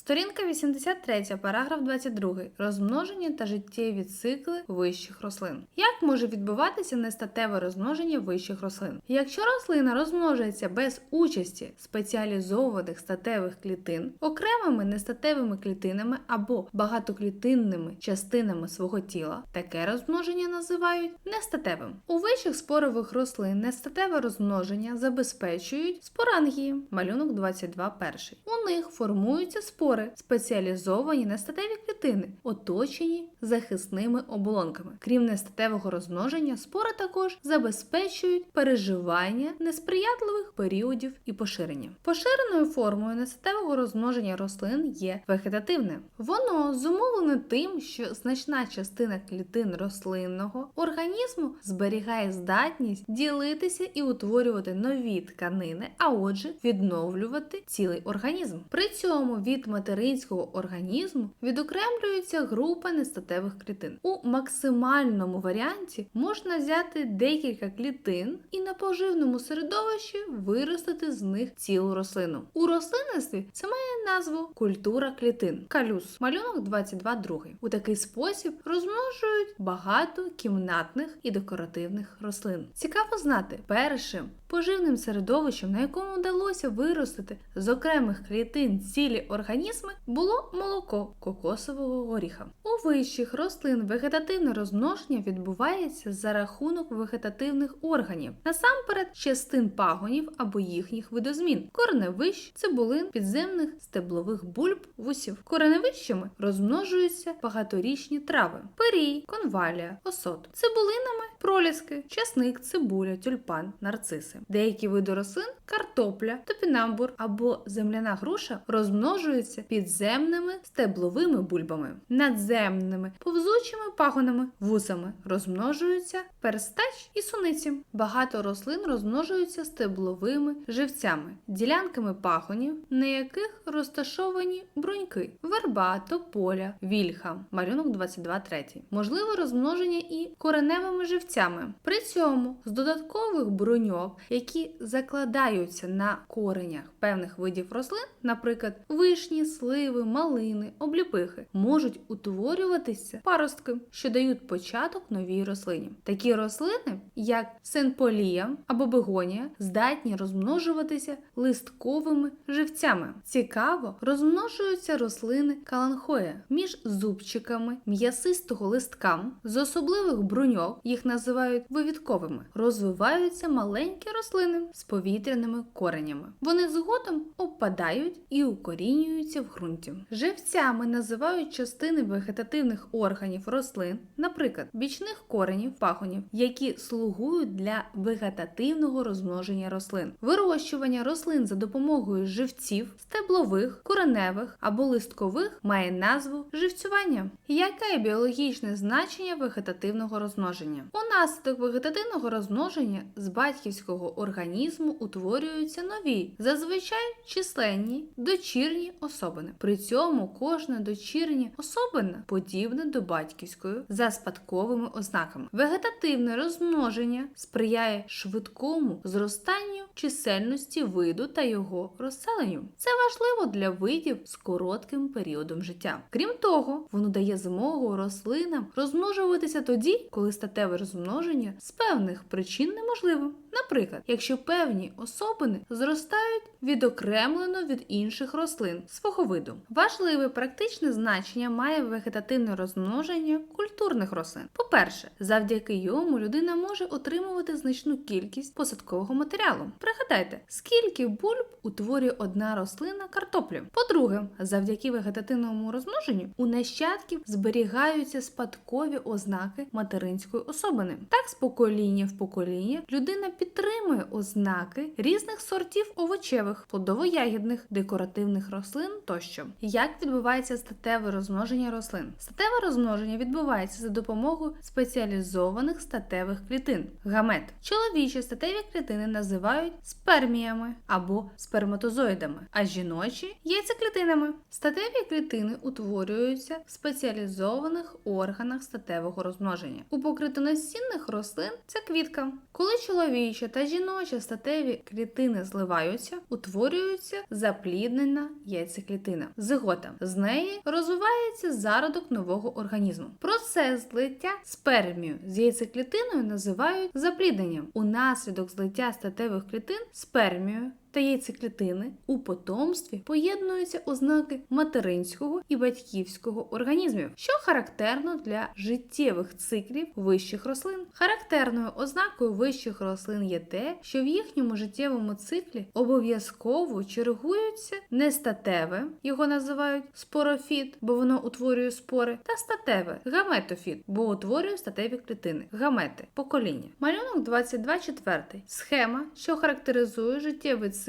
Сторінка 83, параграф 22. Розмноження та життєві цикли вищих рослин. Як може відбуватися нестатеве розмноження вищих рослин? Якщо рослина розмножується без участі спеціалізованих статевих клітин, окремими нестатевими клітинами або багатоклітинними частинами свого тіла, таке розмноження називають нестатевим. У вищих спорових рослин нестатеве розмноження забезпечують спорангії, малюнок 22 перший. У них формуються спори, спеціалізовані нестатеві клітини, оточені захисними оболонками. Крім нестатевого розмноження, спори також забезпечують переживання несприятливих періодів і поширення. Поширеною формою нестатевого розмноження рослин є вегетативне. Воно зумовлене тим, що значна частина клітин рослинного організму зберігає здатність ділитися і утворювати нові тканини, а отже, відновлювати цілий організм. При цьому від материнського організму відокремлюється група нестатевих клітин. У максимальному варіанті можна взяти декілька клітин і на поживному середовищі виростити з них цілу рослину. У рослинництві це має назву культура клітин. Калюс, малюнок 22.2. У такий спосіб розмножують багато кімнатних і декоративних рослин. Цікаво знати, першим поживним середовищем, на якому вдалося виростити з окремих клітин цілі організми, було молоко кокосового горіха. У вищих рослин вегетативне розмноження відбувається за рахунок вегетативних органів, насамперед частин пагонів або їхніх видозмін, кореневищ, цибулин, підземних стеблових бульб, вусів. Кореневищами розмножуються багаторічні трави, перій, конвалія, осот, цибулинами, проліски, часник, цибуля, тюльпан, нарциси. Деякі види рослин, картопля, топінамбур або земляна груша розмножуються підземними стебловими бульбами, надземними повзучими пагонами, вусами розмножуються перстач і суниці. Багато рослин розмножуються стебловими живцями, ділянками пагонів, на яких розташовані бруньки, верба, тополя, вільха, малюнок 22.3. Можливе розмноження і кореневими живцями. При цьому з додаткових бруньок, які закладаються на коренях певних видів рослин, наприклад, вишні, сливи, малини, обліпихи, можуть утворюватися паростки, що дають початок новій рослині. Такі рослини, як сенполія або бегонія, здатні розмножуватися листковими живцями. Цікаво, розмножуються рослини каланхоя між зубчиками м'ясистого листка з особливих бруньок, їх називають вивідковими, розвиваються маленькі рослини з повітряними коренями. Вони згодом опадають і укорінюються в ґрунті. Живцями називають частини вегетативних органів рослин, наприклад, бічних коренів, пагонів, які слугують для вегетативного розмноження рослин. Вирощування рослин за допомогою живців, стеблових, кореневих або листкових має назву живцювання. Яке біологічне значення вегетативного розмноження? Унаслідок вегетативного розмноження з батьківського організму утворюються нові, зазвичай численні дочірні особини. При цьому кожна дочірня особина подібна до батьківської за спадковими ознаками. Вегетативне розмноження сприяє швидкому зростанню чисельності виду та його розселенню. Це важливо для видів з коротким періодом життя. Крім того, воно дає змогу рослинам розмножуватися тоді, коли статеве розмноження з певних причин неможливо. Наприклад, якщо певні особини зростають відокремлено від інших рослин свого виду. Важливе практичне значення має вегетативне розмноження культурних рослин. По-перше, завдяки йому людина може отримувати значну кількість посадкового матеріалу. Пригадайте, скільки бульб утворює одна рослина картоплі. По-друге, завдяки вегетативному розмноженню у нащадків зберігаються спадкові ознаки материнської особини. Так, з покоління в покоління людина підтримує ознаки різних сортів овочевих, плодово-ягідних, декоративних рослин тощо. Як відбувається статеве розмноження рослин? Статеве розмноження відбувається за допомогою спеціалізованих статевих клітин гамет. Чоловічі статеві клітини називають сперміями або сперматозоїдами, а жіночі яйцеклітинами. Статеві клітини утворюються в спеціалізованих органах статевого розмноження. У покритонасінних рослин це квітка. Коли чоловічі чоловіча та жіноча статеві клітини зливаються, утворюється запліднена яйцеклітина. Зигота. З неї розвивається зародок нового організму. Процес злиття спермію з яйцеклітиною називають заплідненням. Унаслідок злиття статевих клітин спермію та яйцеклітини у потомстві поєднуються ознаки материнського і батьківського організмів, що характерно для життєвих циклів вищих рослин. Характерною ознакою вищих рослин є те, що в їхньому життєвому циклі обов'язково чергуються нестатеве, його називають спорофіт, бо воно утворює спори, та статеве гаметофіт, бо утворює статеві клітини, гамети, покоління. Малюнок 22 четвертий. Схема, що характеризує життєвий цикл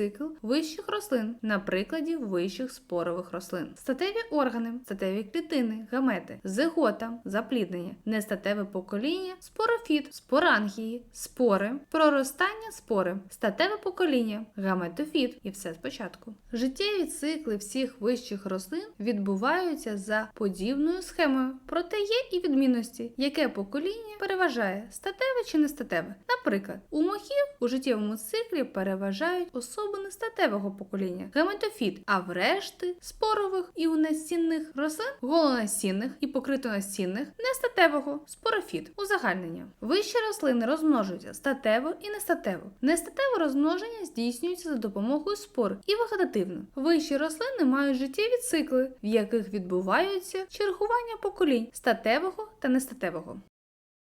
вищих рослин на прикладі вищих спорових рослин. Статеві органи, статеві клітини, гамети, зигота, запліднення, нестатеве покоління, спорофіт, спорангії, спори, проростання спори, статеве покоління, гаметофіт і все спочатку. Життєві цикли всіх вищих рослин відбуваються за подібною схемою, проте є і відмінності, яке покоління переважає статеве чи нестатеве. Наприклад, у мохів у життєвому циклі переважають особи нестатевого покоління гаметофіт, а в решти спорових і у насінних рослин голонасінних і покритонасінних нестатевого спорофіт узагальнення. Вищі рослини розмножуються статево і нестатево. Нестатеве розмноження здійснюється за допомогою спор і вегетативно. Вищі рослини мають життєві цикли, в яких відбуваються чергування поколінь статевого та нестатевого.